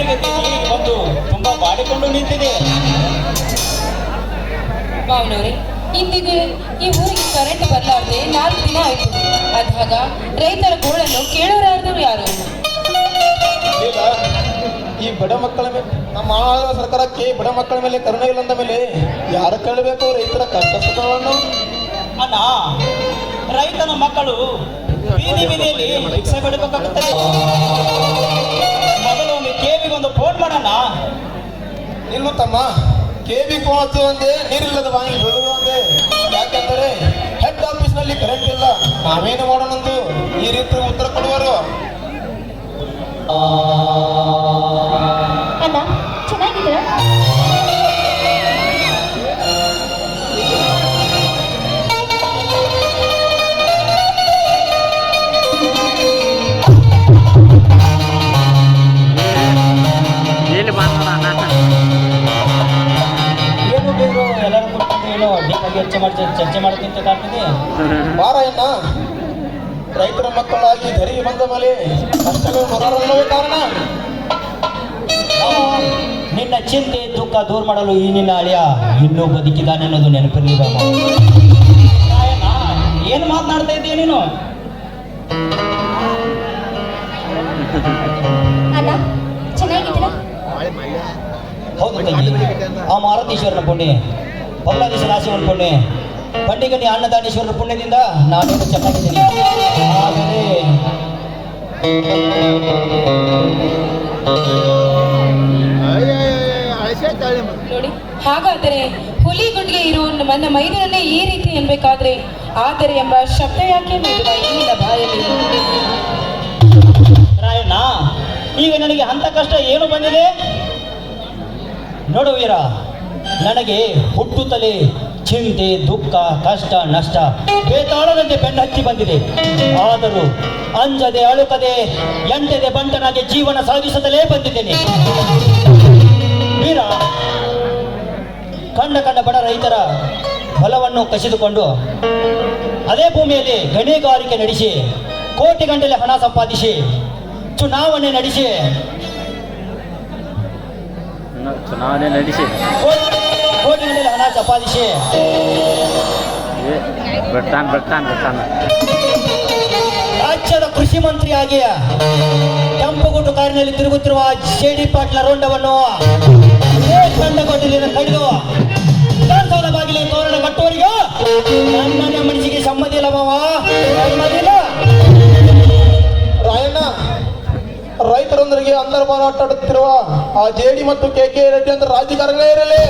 ಕಣ್ಣಿಗೆ ಜೀವಿಗೆ ಬಂದು ತುಂಬಾ ಬಾಡಿಕೊಂಡು ನಿಂತಿದೆ. ಮಾವನವ್ರೆ ಇಂದಿಗೆ ಈ ಊರಿಗೆ ಕರೆಂಟ್ ಬರಲಾರ್ದೆ ನಾಲ್ಕು ದಿನ ಆಯ್ತು. ಅದಾಗ ರೈತರ ಗೋಳನ್ನು ಕೇಳೋರಾದ್ರು ಯಾರು? ಈ ಬಡ ಮಕ್ಕಳ ಮೇಲೆ ನಮ್ಮ ಆಳ ಸರ್ಕಾರಕ್ಕೆ ಬಡ ಮಕ್ಕಳ ಮೇಲೆ ಕರುಣೆ ಇಲ್ಲಂದ ಮೇಲೆ ಯಾರು ಕೇಳಬೇಕು ರೈತರ ಕಷ್ಟ ಅಣ್ಣ ರೈತನ ಮಕ್ಕಳು ಬೀದಿ ಬೀದಿಯಲ್ಲಿ ಭಿಕ್ಷೆ ಬಿಡಬೇಕಾಗುತ್ತದೆ ತಮ್ಮ ಕೆವಿ ಕೋಣತ್ತು ಒಂದೇ, ನೀರಿಲ್ಲದ ಬಾಯಿ ಒಂದೇ. ಯಾಕೆಂದರೆ ಹೆಡ್ ಆಫೀಸ್ನಲ್ಲಿ ಕರೆಂಟ್ ಇಲ್ಲ. ನಾವೇನು ಮಾಡೋಣಂದು? ಈ ರೀತಿ ಉತ್ತರ ಕೊಡುವರು. ಚರ್ಚೆ ಮಾಡಿ ಚರ್ಚೆ ಮಾಡುತ್ತಂತ ಕಾಣ್ತಿದೆ ಮಾರಾಯಣ್ಣ ರೈತರ ಮಕ್ಕಳಾಗಿ ಧರಿ ಬಂದ ಮೇಲೆ ಕಷ್ಟಗಳು ಮೊದಲಲ್ಲವೇ ಕಾರಣ? ನಿನ್ನ ಚಿಂತೆ ದುಃಖ ದೂರ ಮಾಡಲು ಈ ನಿನ್ನ ಅಳಿಯ ಇನ್ನೂ ಬದುಕಿದ್ದಾನೆ ಅನ್ನೋದು ನೆನಪಿರಲಿ ಬಾಮ ಏನು ಮಾತನಾಡ್ತಾ ಇದ್ದೀಯ ನೀನು? ಹೌದು ತಂಗಿ ಆ ಮಾರುತೀಶ್ವರನ ಪುಣ್ಯ. ಬಲ್ಲಾದೀಶ್ವರ ಆಶೀರ್ವಾದ ಪುಣ್ಯ ಪಂಡಿಗನಿ ಅನ್ನದಾನೇಶ್ವರನ ಪುಣ್ಯದಿಂದ ನಾನು ಚೆನ್ನಾಗಿದ್ದೀನಿ ಆದರೆ ನೋಡಿ ಹಾಗಾದರೆ ಹುಲಿ ಗುಂಡಿಗೆ ಇರುವ ನನ್ನ ಮೈದನನ್ನೇ ಈ ರೀತಿ ಎನ್ಬೇಕಾದ್ರೆ ಆದರೆ ಎಂಬ ಶಬ್ದ ಯಾಕೆ ಬಾಯಲ್ಲಿ? ರಾಯಣ್ಣ ಈಗ ನನಗೆ ಅಂತ ಕಷ್ಟ ಏನು ಬಂದಿದೆ? ನೋಡು ವೀರ ನನಗೆ ಹುಟ್ಟುತ್ತಲೇ ಚಿಂತೆ ದುಃಖ ಕಷ್ಟ ನಷ್ಟ ಬೇತಾಳದಂತೆ ಬೆನ್ನಚ್ಚಿ ಬಂದಿದೆ. ಆದರೂ ಅಂಜದೆ ಅಳುಕದೆ ಎಂಟದೆ ಬಂಟನಾಗಿ ಜೀವನ ಸಾಗಿಸುತ್ತಲೇ ಬಂದಿದ್ದೇನೆ. ವೀರ ಕಂಡ ಕಂಡ ಬಡ ರೈತರ ಹೊಲವನ್ನು ಕಸಿದುಕೊಂಡು ಅದೇ ಭೂಮಿಯಲ್ಲಿ ಗಣಿಗಾರಿಕೆ ನಡೆಸಿ ಕೋಟಿ ಗಂಟಲೆ ಹಣ ಸಂಪಾದಿಸಿ ಚುನಾವಣೆ ನಡೆಸಿ. ಚುನಾವಣೆ ನಡೆಸಿ. ಕೋಟಿ ಕೋಟಿ ಗಂಟಲೆ ಹಣ ಚಪಾದಿಸಿ ಬರ್ತಾನೆ ಬರ್ತಾನೆ ಬರ್ತಾನೆ. ರಾಜ್ಯದ ಕೃಷಿ ಮಂತ್ರಿಯಾಗಿ ಕೆಂಪುಗುಟ್ಟು ಕಾರಿನಲ್ಲಿ ತಿರುಗುತ್ತಿರುವ ಜೆ ಡಿ ಪಾಟ್ಲ ರೋಂಡವನ್ನು ಕಂಡಕೊಟ್ಟಿಲಿನ ಕಡಿದು ವಿಧಾನಸೌಧ ಬಾಗಿಲಿಗೆ ತೋರಣ ಕಟ್ಟುವವರಿಗೂ ನನ್ನ ಮನಸ್ಸಿಗೆ ಸಮ್ಮತಿ ಇಲ್ಲ ಮಾವ. ರಾಯಣ್ಣ ರೈತರೊಂದರಿಗೆ ಅಂದರ ಮಾತಾಡುತ್ತಿರುವ ಆ ಜೆಡಿ ಮತ್ತು ಕೆ ಕೆ ರೆಡ್ಡಿ ಅಂತ ರಾಜಕಾರಣಿಗಳೇ ಇರಲಿ.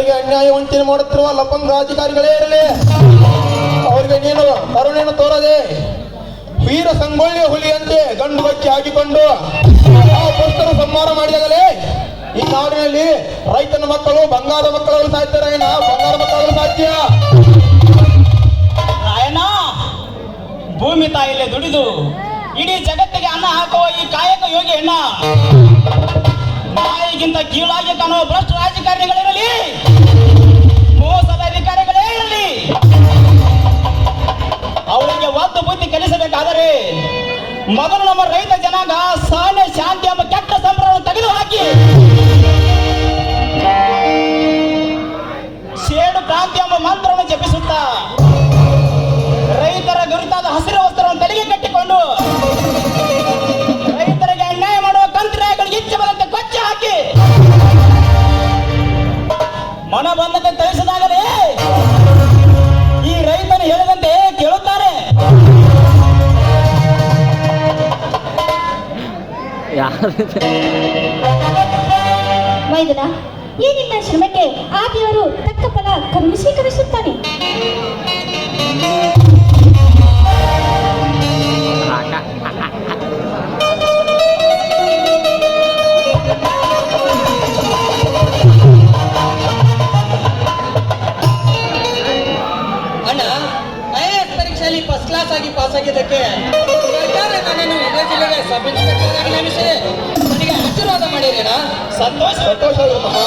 ರೈತರಿಗೆ ಅನ್ಯಾಯ ವಂಚನೆ ಮಾಡುತ್ತಿರುವ ಲಪಂಗ ರಾಜಕಾರಿಗಳೇ ಇರಲಿ. ಅವರಿಗೆ ನೀನು ಕರುಣೆಯನ್ನು ತೋರದೆ ವೀರ ಸಂಗೊಳ್ಳಿ ಹುಲಿಯಂತೆ ಗಂಡು ಬಚ್ಚಿ ಹಾಕಿಕೊಂಡು ಆ ಪುಸ್ತಕ ಸಂಹಾರ ಮಾಡಿದಾಗಲೇ ಈ ನಾಡಿನಲ್ಲಿ ರೈತನ ಮಕ್ಕಳು ಬಂಗಾರ ಮಕ್ಕಳು ಸಾಧ್ಯ, ರಾಯಣ್ಣ ಬಂಗಾರ ಮಕ್ಕಳು ಸಾಧ್ಯ? ಭೂಮಿ ತಾಯಿಲೆ ದುಡಿದು ಇಡೀ ಜಗತ್ತಿಗೆ ಅನ್ನ ಹಾಕುವ ಈ ಕಾಯಕ ಯೋಗಿ ಅಣ್ಣ ನಾಯಿಗಿಂತ ಕೀಳಾಗಿ ಕಾಣುವ ಭ್ರಷ್ಟ ರಾಜಕಾರಣಿಗಳಿರಲಿ, ಮೋಸದ ಅಧಿಕಾರಿಗಳೇ ಇರಲಿ ಅವರಿಗೆ ಒಂದು ಬುದ್ಧಿ ಕಲಿಸಬೇಕಾದರೆ ಮೊದಲು ನಮ್ಮ ರೈತ ಜನಾಂಗ ಸಹನೆ ಶಾಂತಿ ಎಂಬ ಕೆಟ್ಟ ಸಂಭ್ರಮ ತೆಗೆದು ಹಾಕಿ ಸೇಡು ಕ್ರಾಂತಿ ಎಂಬ ಮಂತ್ರವನ್ನು ಜಪಿಸುತ್ತಾ ರೈತರ ಗುರುತಾದ ಹಸಿರು ಮೈದನ ಈ ನಿನ್ನ ಶ್ರಮಕ್ಕೆ ಆ ದೇವರು ತಕ್ಕ ಫಲ ಕರುಣಿಸಿ ಅಣ್ಣ ಐ ಎಸ್ ಪರೀಕ್ಷೆಯಲ್ಲಿ ಫಸ್ಟ್ ಕ್ಲಾಸ್ ಆಗಿ ಪಾಸ್ ಆಗಿದ್ದಕ್ಕೆ ಮಾಡಿರೇನ ಸಂತೋಷ ಸಂತೋಷ ಆಗಿರುತ್ತಮ್ಮ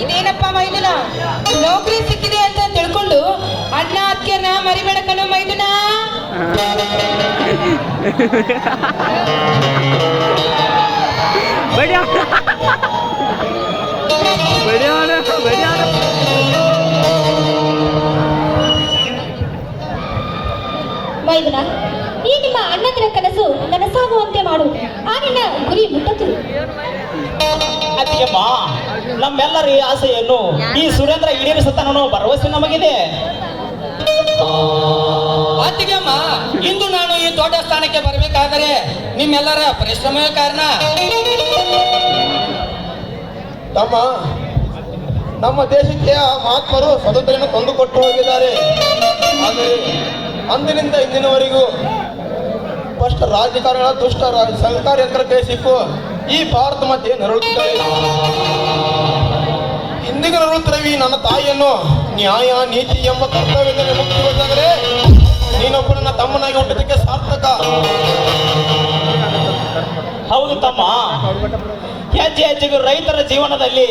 ಇದೇನಪ್ಪ ಮೈದುನ ನೌಕರಿ ಸಿಕ್ಕಿದೆ ಅಂತ ತಿಳ್ಕೊಂಡು ಅಣ್ಣ ಅತ್ತಿಯನ್ನ ಮರಿಬೇಡ ಕಣೋ ಮೈದುನ ಬಡಿಯ ಬಡಿಯೋಣ ಬಡಿಯೋಣ ಮೈದುನ ಈ ನಿಮ್ಮ ಅಣ್ಣಂದಿರ ಕನಸು ನನಸಾಗುವಂತೆ ಮಾಡು ಆ ನಿನ್ನ ಗುರಿ ಮುಟ್ಟದು ಅತ್ತಿಗೆಮ್ಮ ನಮ್ಮೆಲ್ಲರ ಈ ಆಸೆಯನ್ನು ಈ ಸುರೇಂದ್ರ ಈಡೇರಿಸುತ್ತಾನೋ ಭರವಸೆ ನಮಗಿದೆ. ಅತ್ತಿಗೆಮ್ಮ ಇಂದು ನಾನು ಈ ದೊಡ್ಡ ಸ್ಥಾನಕ್ಕೆ ಬರಬೇಕಾದರೆ ನಿಮ್ಮೆಲ್ಲರ ಪರಿಶ್ರಮವೇ ಕಾರಣ. ತಮ್ಮ ನಮ್ಮ ದೇಶಕ್ಕೆ ಆ ಮಹಾತ್ಮರು ಸ್ವಾತಂತ್ರ್ಯವನ್ನು ತಂದುಕೊಟ್ಟು ಹೋಗಿದ್ದಾರೆ. ಆದರೆ ಅಂದಿನಿಂದ ಇಂದಿನವರೆಗೂ ಫಸ್ಟ್ ರಾಜಕಾರಣ, ದುಷ್ಟ ಸರ್ಕಾರ ಸರ್ಕಾರ ಕೈ ಸಿಕ್ಕು ಈ ಭಾರತ ಮತ್ತೆ ನರಳುತ್ತಿದ್ದಾರೆ ಇಂದಿಗೂ ನರಳುತ್ತಿರವಿ ನನ್ನ ತಾಯಿಯನ್ನು. ನ್ಯಾಯ, ನೀತಿ ಎಂಬ ಕರ್ತವ್ಯದಲ್ಲಿ ಮುಕ್ತಿಗೊಳಿಸಿದರೆ ನೀನೊಬ್ಬ ನನ್ನ ತಮ್ಮನಾಗಿ ಹುಟ್ಟಿದ್ದಕ್ಕೆ ಸಾರ್ಥಕ. ಹೌದು ತಮ್ಮ. ಹೆಜ್ಜೆ ಹೆಜ್ಜೆಗೂ ರೈತರ ಜೀವನದಲ್ಲಿ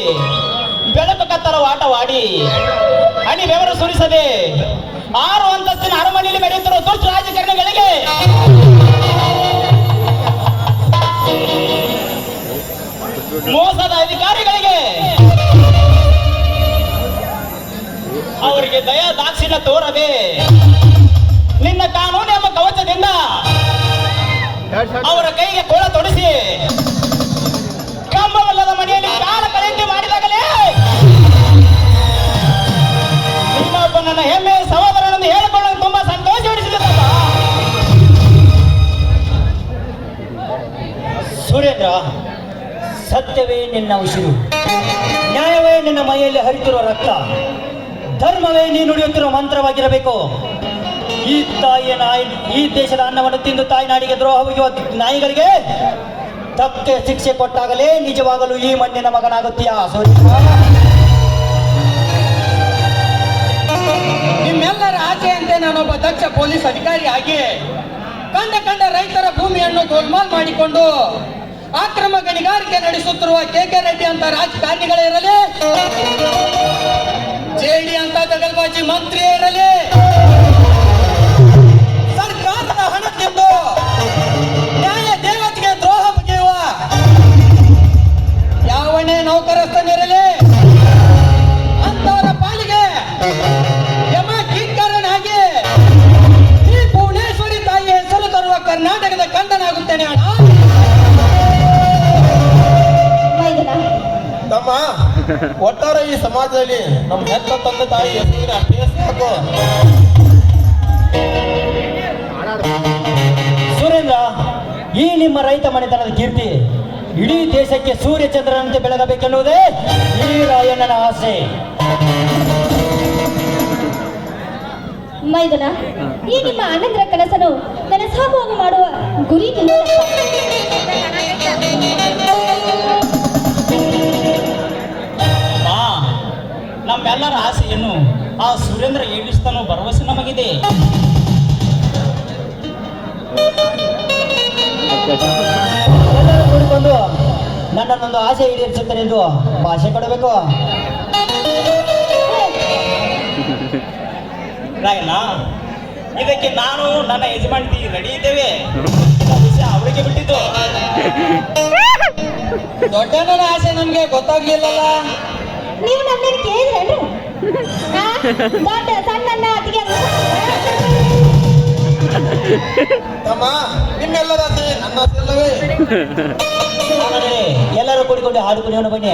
ಬೆಳಕು ಕತ್ತರ ಆಟವಾಡಿ, ಹಣಿ ಬೆವರು ಸುರಿಸದೆ ಆರು ಅಂತಸ್ತಿನ ಅರಮನೆಯಲ್ಲಿ ಮೆರೆಯುತ್ತಿರುವ ದುಷ್ಟ ರಾಜಕಾರಣಿಗಳಿಗೆ ಮೋಸದ ಅಧಿಕಾರಿಗಳಿಗೆ ಅವರಿಗೆ ದಯಾ ದಾಕ್ಷಿಣ್ಯ ತೋರದೆ ನಿನ್ನ ಕಾನೂನು ಎಂಬ ಕವಚದಿಂದ ಅವರ ಕೈಗೆ ಕೋಳ ತೊಡಿಸಿ ಸುರೇಂದ್ರ ಸತ್ಯವೇ ನಿನ್ನ ಉಸಿರು. ನ್ಯಾಯವೇ ನಿನ್ನ ಮೈಯಲ್ಲಿ ಹರಿತಿರುವ ರಕ್ತ. ಧರ್ಮವೇ ನೀನು ನುಡಿಯುತ್ತಿರುವ ಮಂತ್ರವಾಗಿರಬೇಕು. ಈ ತಾಯಿಯ ನಾಯಿ, ಈ ದೇಶದ ಅನ್ನವನ್ನು ತಿಂದು ತಾಯಿ ನಾಡಿಗೆ ದ್ರೋಹ ಹೋಗುವ ನಾಯಿಗಳಿಗೆ ತಕ್ಕೆ ಶಿಕ್ಷೆ ಕೊಟ್ಟಾಗಲೇ ನಿಜವಾಗಲೂ ಈ ಮಣ್ಣಿನ ಮಗನಾಗುತ್ತೀಯಾ? ಸುರೇಂದ್ರ ನಿಮ್ಮೆಲ್ಲರ ಆಸೆಯಂತೆ ನಾನೊಬ್ಬ ದಕ್ಷ ಪೊಲೀಸ್ ಅಧಿಕಾರಿ ಆಗಿ ಕಂಡ ಕಂಡ ರೈತರ ಭೂಮಿಯನ್ನು ಗೋಲ್ಮಾಲ್ ಮಾಡಿಕೊಂಡು ಅಕ್ರಮ ಗಣಿಗಾರಿಕೆ ನಡೆಸುತ್ತಿರುವ ಕೆ ಕೆ ರೆಡ್ಡಿ ಅಂತ ರಾಜಕಾರಣಿಗಳೇ ಇರಲಿ ಜೆಡಿ ಅಂತ ದಗಲ್ಬಾಜಿ ಮಂತ್ರಿ ಇರಲಿ ಒಟ್ಟಾರೆ ಈ ಸಮಾಜದಲ್ಲಿ ನಮ್ಮ ಹೆತ್ತ ತಂದೆ ತಾಯಿ ಹೆಸರಿನ ಅಷ್ಟೇ ಸಾಕು ಸುರೇಂದ್ರ ಈ ನಿಮ್ಮ ರೈತ ಮನೆತನದ ಕೀರ್ತಿ ಇಡೀ ದೇಶಕ್ಕೆ ಸೂರ್ಯ ಚಂದ್ರನಂತೆ ಬೆಳಗಬೇಕೆನ್ನುವುದೇ ಈ ರಾಯಣ್ಣನ ಆಸೆ. ಮೈದನ ಈ ನಿಮ್ಮ ಆನಂದರ ಕನಸನ್ನು ನನಸಾಗುವಾಗ ಮಾಡುವ ಗುರಿ ನಿನ್ನದಪ್ಪ ನಮ್ಮೆಲ್ಲರ ಆಸೆಯನ್ನು ಆ ಸುರೇಂದ್ರ ಏಡಿಸ್ತಾನೋ ಭರವಸೆ ನಮಗಿದೆ. ಕೂಡಿಕೊಂಡು ನನ್ನನ್ನೊಂದು ಆಸೆ ಈಡೇರಿಸುತ್ತಾರೆ ಎಂದು ಭಾಷೆ ಕೊಡಬೇಕು. ರಾಯಣ್ಣ ಇದಕ್ಕೆ ನಾನು ನನ್ನ ಯಜಮಾನಿ ರೆಡಿ ಇದ್ದೇವೆ. ಅವಳಿಗೆ ಬಿಟ್ಟಿದ್ದು. ದೊಡ್ಡನ ಆಸೆ ನಮ್ಗೆ ಗೊತ್ತಾಗ್ಲಿಲ್ಲಲ್ಲ. ನೀವು ನಮ್ಮ ಕೇಳಿದ್ರೆ? ದೊಡ್ಡ ಸಣ್ಣ ಅತ್ತಿಗೆ ನಿಮ್ಮೆಲ್ಲರ ನನ್ನ ಎಲ್ಲರೂ ಕೂಡಿಕೊಂಡು ಹಾಡು ಕುಣಿಯೋಣ ಬನ್ನಿ.